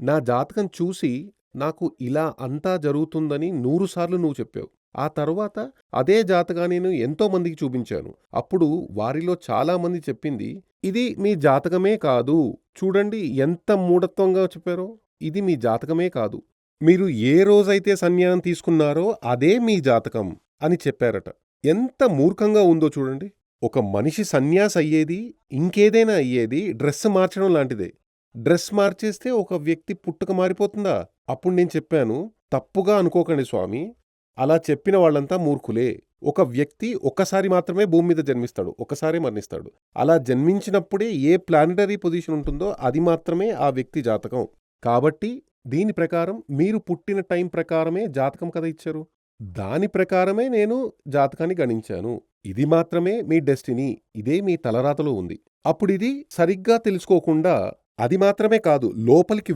నా జాతకం చూసి నాకు ఇలా అంతా జరుగుతుందని నూరుసార్లు నువ్వు చెప్పావు. ఆ తర్వాత అదే జాతకాన్ని నేను ఎంతో మందికి చూపించాను. అప్పుడు వారిలో చాలా మంది చెప్పింది, "ఇది మీ జాతకమే కాదు. చూడండి ఎంత మూఢత్వంగా చెప్పారో. ఇది మీ జాతకమే కాదు. మీరు ఏ రోజైతే సన్యాసం తీసుకున్నారో అదే మీ జాతకం" అని చెప్పారట. ఎంత మూర్ఖంగా ఉందో చూడండి. ఒక మనిషి సన్యాసి అయ్యేది, ఇంకేదైనా అయ్యేది డ్రెస్ మార్చడం లాంటిదే. డ్రెస్ మార్చేస్తే ఒక వ్యక్తి పుట్టుక మారిపోతుందా? అప్పుడు నేను చెప్పాను, "తప్పుగా అనుకోకండి స్వామి అలా చెప్పిన వాళ్ళంతా మూర్ఖులే. ఒక వ్యక్తి ఒక్కసారి మాత్రమే భూమి మీద జన్మిస్తాడు. ఒకసారి మరణిస్తాడు. అలా జన్మించినప్పుడే ఏ ప్లానెటరీ పొజిషన్ ఉంటుందో అది మాత్రమే ఆ వ్యక్తి జాతకం. కాబట్టి దీని ప్రకారం మీరు పుట్టిన టైం ప్రకారమే జాతకం కథ ఇచ్చారు. దాని ప్రకారమే నేను జాతకాన్ని గణించాను. ఇది మాత్రమే మీ డెస్టినీ. ఇదే మీ తలరాతలో ఉంది." అప్పుడిది సరిగ్గా తెలుసుకోకుండా అది మాత్రమే కాదు లోపలికి